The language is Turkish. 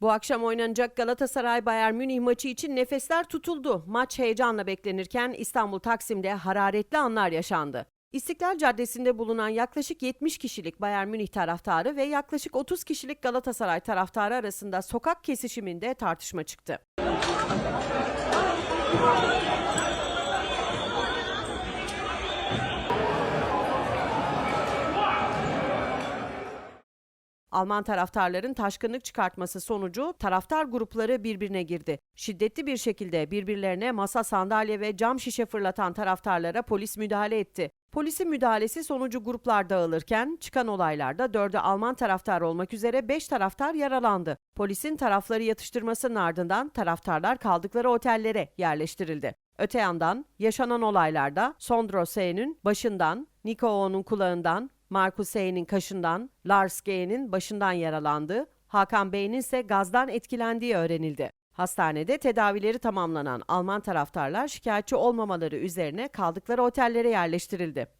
Bu akşam oynanacak Galatasaray Bayern Münih maçı için nefesler tutuldu. Maç heyecanla beklenirken İstanbul Taksim'de hararetli anlar yaşandı. İstiklal Caddesi'nde bulunan yaklaşık 70 kişilik Bayern Münih taraftarı ve yaklaşık 30 kişilik Galatasaray taraftarı arasında sokak kesişiminde tartışma çıktı. Alman taraftarların taşkınlık çıkartması sonucu taraftar grupları birbirine girdi. Şiddetli bir şekilde birbirlerine masa, sandalye ve cam şişe fırlatan taraftarlara polis müdahale etti. Polisin müdahalesi sonucu gruplar dağılırken çıkan olaylarda dördü Alman taraftar olmak üzere 5 taraftar yaralandı. Polisin tarafları yatıştırmasının ardından taraftarlar kaldıkları otellere yerleştirildi. Öte yandan yaşanan olaylarda Sondro S'nin başından, Nico O'nun kulağından, Markus S'nin kaşından, Lars G'nin başından yaralandığı, Hakan Bey'in ise gazdan etkilendiği öğrenildi. Hastanede tedavileri tamamlanan Alman taraftarlar şikayetçi olmamaları üzerine kaldıkları otellere yerleştirildi.